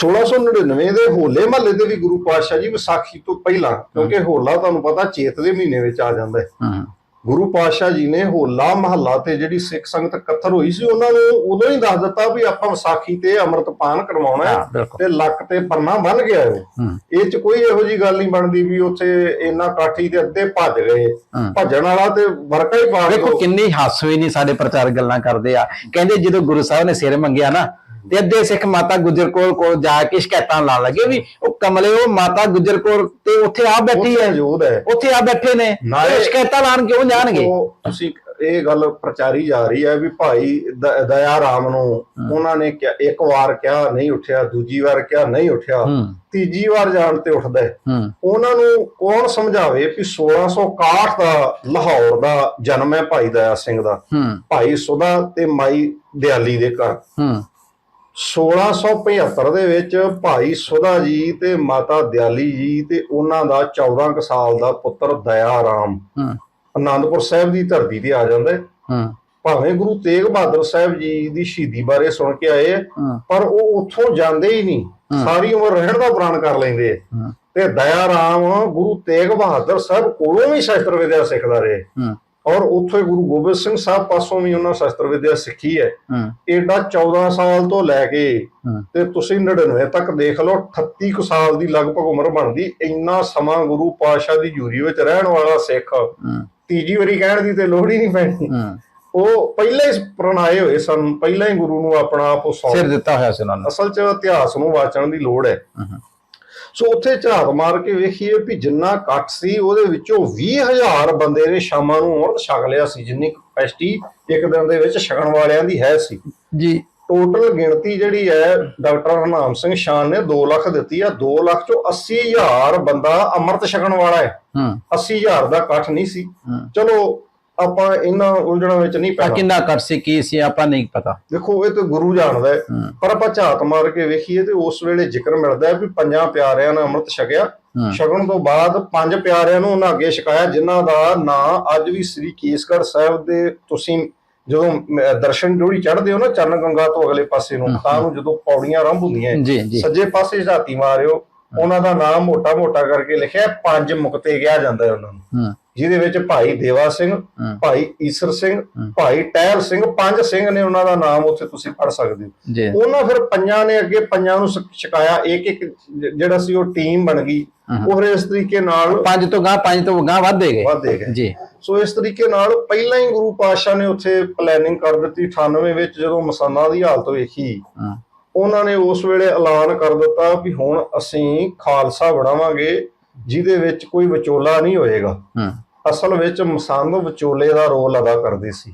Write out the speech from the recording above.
1699 ਦੇ ਹੋਲੇ ਮਹੱਲੇ ਦੇ ਵੀ ਗੁਰੂ ਪਾਤਸ਼ਾਹ ਜੀ ਵਿਸਾਖੀ ਤੋਂ ਪਹਿਲਾਂ ਕਿਉਂਕਿ ਹੋਲਾ ਤੁਹਾਨੂੰ ਪਤਾ ਚੇਤ ਦੇ ਮਹੀਨੇ ਵਿੱਚ ਆ ਜਾਂਦਾ ਹੈ। ਗੁਰੂ ਪਾਤਸ਼ਾਹ ਜੀ ਨੇ ਹੋਲਾ ਮਹੱਲਾ ਤੇ ਜਿਹੜੀ ਸਿੱਖ ਸੰਗਤ ਇਕੱਤਰ ਹੋਈ ਸੀ ਉਹਨਾਂ ਨੂੰ ਉਦੋਂ ਹੀ ਦੱਸ ਦਿੱਤਾ ਵੀ ਆਪਾਂ ਵਿਸਾਖੀ ਤੇ ਅੰਮ੍ਰਿਤਪਾਨ ਕਰਵਾਉਣਾ ਤੇ ਲੱਕ ਤੇ ਪੰਨਾ ਬੰਨ ਗਿਆ ਉਹ ਇਹ ਚ ਕੋਈ ਇਹੋ ਜੀ ਗੱਲ ਨਹੀਂ ਬਣਦੀ ਵੀ ਉੱਥੇ ਇੰਨਾ ਕਾਠੀ ਦੇ ਅੱਧੇ ਭੱਜ ਗਏ। ਭੱਜਣ ਵਾਲਾ ਤੇ ਵਰਕਾ ਹੀ ਪਾ ਦਿਓ। ਕਿੰਨੀ ਹਾਸੋਈ ਨਹੀਂ ਸਾਡੇ ਪ੍ਰਚਾਰ ਗੱਲਾਂ ਕਰਦੇ ਆ। ਕਹਿੰਦੇ ਜਦੋਂ ਗੁਰੂ ਸਾਹਿਬ ਨੇ ਸਿਰ ਮੰਗਿਆ ਨਾ ਤੇ ਅੱਧੇ ਸਿੱਖ ਮਾਤਾ ਗੁਜਰ ਕੋਲ ਕੋਲ ਜਾ ਕੇ ਸ਼ਿਕਾਇਤਾਂ ਲਾਉਣ ਲੱਗੇ ਵੀ ਉਹ ਕਮਲੇ ਉਹ ਮਾਤਾ ਗੁਜਰ ਕੋਲ ਤੇ ਉੱਥੇ ਆ ਬੈਠੀ ਹੈ। ਮੌਜੂਦ ਹੈ। ਉੱਥੇ ਆ ਬੈਠੇ ਨੇ। ਉਹ ਸ਼ਿਕਾਇਤਾਂ ਲਾਣ ਕਿਉਂ ਜਾਣਗੇ? ਉਹ ਤੁਸੀਂ ਇਹ ਗੱਲ ਪ੍ਰਚਾਰੀ ਜਾ ਰਹੀ ਹੈ ਵੀ ਭਾਈ ਦਇਆ ਰਾਮ ਨੂੰ ਉਹਨਾਂ ਨੇ ਕਿਹਾ ਇੱਕ ਵਾਰ ਕਿਹਾ ਨਹੀਂ ਉੱਠਿਆ ਦੂਜੀ ਵਾਰ ਕਿਹਾ ਨਹੀਂ ਉੱਠਿਆ। ਤੀਜੀ ਵਾਰ ਜਾਣ ਤੇ ਉੱਠਦਾ ਉਹਨਾਂ ਨੂੰ ਕੌਣ ਸਮਝਾਵੇ ਕਿ 1661 ਦਾ ਲਾਹੌਰ ਦਾ ਜਨਮ ਹੈ ਭਾਈ ਦਇਆ ਸਿੰਘ ਦਾ? ਭਾਈ ਸੁਦਾ ਤੇ ਮਾਈ ਦਿਆਲੀ ਦੇ ਘਰ। 1675 ਦੇ ਵਿੱਚ ਭਾਈ ਸੁਦਾ ਜੀ ਤੇ ਮਾਤਾ ਦਿਆਲੀ ਜੀ ਤੇ ਉਹਨਾਂ ਦਾ 14 ਕੁ ਸਾਲ ਦਾ ਪੁੱਤਰ ਦਇਆ ਰਾਮ ਹੂੰ। ਆਨੰਦਪੁਰ ਸਾਹਿਬ ਦੀ ਧਰਤੀ ਤੇ ਆ ਜਾਂਦਾ। ਹੈ। ਹੂੰ ਭਾਵੇਂ ਗੁਰੂ ਤੇਗ ਬਹਾਦਰ ਸਾਹਿਬ ਜੀ ਦੀ ਸ਼ਹੀਦੀ ਬਾਰੇ ਸੁਣ ਕੇ ਆਏ ਪਰ ਉਹ ਉੱਥੋਂ ਜਾਂਦੇ ਹੀ ਨਹੀਂ। ਸਾਰੀ ਉਮਰ ਰਹਿਣ ਦਾ ਪ੍ਰਣ ਕਰ ਲੈਂਦੇ। ਤੇ ਦਇਆ ਰਾਮ ਗੁਰੂ ਤੇਗ ਬਹਾਦਰ ਸਾਹਿਬ ਕੋਲੋਂ ਵੀ ਸ਼ਸਤਰ ਵਿਦਿਆ ਸਿੱਖਦਾ ਰਹੇ। ਹੂੰ। ਔਰ ਉੱਥੋਂ ਗੁਰੂ ਗੋਬਿੰਦ ਸਿੰਘ ਸਾਹਿਬ ਪਾਸੋਂ ਵੀ ਉਹਨਾਂ ਸ਼ਸਤਰ ਵਿਦਿਆ ਸਿੱਖੀ ਹੈ। ਏਡਾ 14 ਸਾਲ ਤੋਂ ਲੈ ਕੇ ਤੇ ਤੁਸੀਂ 99 ਤੱਕ ਦੇਖ ਲਓ 38 ਕੁ ਸਾਲ ਦੀ ਲਗਭਗ ਉਮਰ ਬਣਦੀ ਇੰਨਾ ਸਮਾਂ ਗੁਰੂ ਪਾਤਸ਼ਾਹ ਦੀ ਜੂਰੀ ਵਿੱਚ ਰਹਿਣ ਵਾਲਾ ਸਿੱਖ ਤੀਜੀ ਵਾਰੀ ਕਹਿਣ ਦੀ ਤੇ ਲੋੜ ਹੀ ਨਹੀਂ ਪੈਣੀ। ਉਹ ਪਹਿਲਾਂ ਹੀ ਪ੍ਰਣਾਏ ਹੋਏ ਸਨ ਪਹਿਲਾਂ ਹੀ ਗੁਰੂ ਨੂੰ ਆਪਣਾ ਆਪ ਉਹ ਸਿਰ ਦਿੱਤਾ ਹੋਇਆ ਸੀ ਉਹਨਾਂ ਨੇ। ਅਸਲ 'ਚ ਇਤਿਹਾਸ ਨੂੰ ਵਾਚਣ ਦੀ ਲੋੜ ਹੂੰ। ਸੋ ਉੱਥੇ ਝਾਤ ਮਾਰ ਕੇ ਵੇਖੀਏ ਵੀ ਜਿੰਨਾ ਕੱਟ ਸੀ ਉਹਦੇ ਵਿੱਚੋਂ 20000 ਬੰਦੇ ਨੇ ਸ਼ਾਮਾਂ ਨੂੰ ਅੰਮ੍ਰਿਤ ਛਕ ਲਿਆ ਸੀ ਜਿੰਨੀ ਕਪੈਸਿਟੀ ਇੱਕ ਦਿਨ ਦੇ ਵਿੱਚ ਛਕਣ ਵਾਲਿਆਂ ਦੀ ਹੈ ਸੀ। ਜੀ। ਟੋਟਲ ਗਿਣਤੀ ਜਿਹੜੀ ਹੈ ਡਾਕਟਰ ਹਰਨਾਮ ਸਿੰਘ ਸ਼ਾਨ ਨੇ 2 ਲੱਖ ਦਿੱਤੀ ਆ 2 ਲੱਖ ਚੋਂ 80000 ਬੰਦਾ ਅੰਮ੍ਰਿਤ ਛਕਣ ਵਾਲਾ ਹੈ। ਹੂੰ। 80000 ਦਾ ਇਕੱਠ ਨਹੀਂ ਸੀ। ਚਲੋ ਆਪਾਂ ਇਹਨਾਂ ਉਲਝਣਾਂ ਵਿੱਚ ਨਹੀਂ ਆ ਪੈਣਾ ਕਿੰਨਾ ਕੱਟ ਸੀ ਕੀ ਸੀ ਆਪਾਂ ਨਹੀਂ ਪਤਾ। ਦੇਖੋ ਇਹ ਤੇ ਗੁਰੂ ਜਾਣਦਾ ਹੈ ਹੂੰ। ਪਰ ਆਪਾਂ ਝਾਤ ਮਾਰ ਕੇ ਵੇਖੀਏ ਤੇ ਉਸ ਵੇਲੇ ਜ਼ਿਕਰ ਮਿਲਦਾ ਹੈ ਵੀ ਪੰਜਾਂ ਪਿਆਰਿਆਂ ਨੇ ਅੰਮ੍ਰਿਤ ਛਕਿਆ। ਹੂੰ। ਛਕਣ ਤੋਂ ਬਾਅਦ ਪੰਜ ਪਿਆਰਿਆਂ ਨੂੰ ਉਹਨਾਂ ਅੱਗੇ ਛਕਾਇਆ ਜਿਨ੍ਹਾਂ ਦਾ ਨਾਂ ਅੱਜ ਵੀ ਸ੍ਰੀ ਕੇਸਗੜ੍ਹ ਸਾਹਿਬ ਦੇ ਤੁਸੀਂ ਜਦੋਂ ਮ- ਦਰਸ਼ਨ ਜੋੜੀ ਚੜ੍ਹਦੇ ਹੋ ਨਾ ਚਰਨ ਗੰਗਾ ਤੋਂ ਅਗਲੇ ਪਾਸੇ ਨੂੰ ਤਾਂ ਨੂੰ ਜਦੋਂ ਪੌੜੀਆਂ ਆਰੰਭ ਹੁੰਦੀਆਂ ਹੈ, ਜੀ ਜੀ। ਸੱਜੇ ਪਾਸੇ ਝਾਤੀ ਮਾਰਿਓ ਉਹਨਾਂ ਦਾ ਨਾਮ ਮੋਟਾ ਮੋਟਾ ਕਰਕੇ ਲਿਖਿਆ ਪੰਜ ਮੁਕਤੇ ਕਿਹਾ ਜਾਂਦਾ ਹੈ ਉਹਨਾਂ ਨੂੰ। ਜਿਹਦੇ ਵਿੱਚ ਭਾਈ ਦੇਵਾ ਸਿੰਘ ਭਾਈ ਈਸਰ ਸਿੰਘ। ਭਾਈ ਟਹਿਲ ਸਿੰਘ ਪੰਜ ਸਿੰਘ ਨੇ ਉਹਨਾਂ ਦਾ ਨਾਮ ਉੱਥੇ ਤੁਸੀਂ ਪੜ੍ਹ ਸਕਦੇ ਹੋ। ਉਹਨਾਂ ਫਿਰ ਪੰਜਾਂ ਨੇ ਅੱਗੇ ਪੰਜਾਂ ਨੂੰ ਸ- ਛਕਾਇਆ। ਇੱਕ ਇੱਕ ਜਿਹੜਾ ਸੀ ਉਹ ਟੀਮ ਬਣ ਗਈ। ਉਹ ਫਿਰ ਇਸ ਤਰੀਕੇ ਨਾਲ ਪੰਜ ਤੋਂ ਗਾਂ ਪੰਜ ਤੋਂ ਗਾਂ ਵੱਧਦੇ ਗਏ। ਵਧਦੇ ਗਏ। ਜੀ। ਸੋ ਇਸ ਤਰੀਕੇ ਨਾਲ ਪਹਿਲਾਂ ਹੀ ਗੁਰੂ ਪਾਤਸ਼ਾਹ ਨੇ ਉੱਥੇ ਪਲੈਨਿੰਗ ਕਰ ਦਿੱਤੀ। 98 ਵਿੱਚ ਜਦੋਂ ਮਸਾਨਾ ਦੀ ਹਾਲਤ ਵੇਖੀ ਉਹਨਾਂ ਨੇ ਉਸ ਵੇਲੇ ਐਲਾਨ ਕਰ ਦਿੱਤਾ ਵੀ ਹੁਣ ਅਸੀਂ ਖਾਲਸਾ ਬਣਾਵਾਂਗੇ ਜਿਹਦੇ ਵਿੱਚ ਕੋਈ ਵਿਚੋਲਾ ਨਹੀਂ ਹੋਏਗਾ। ਅਸਲ ਵਿੱਚ ਮਸੰਦ ਵਿਚੋਲੇ ਦਾ ਰੋਲ ਅਦਾ ਕਰਦੇ ਸੀ।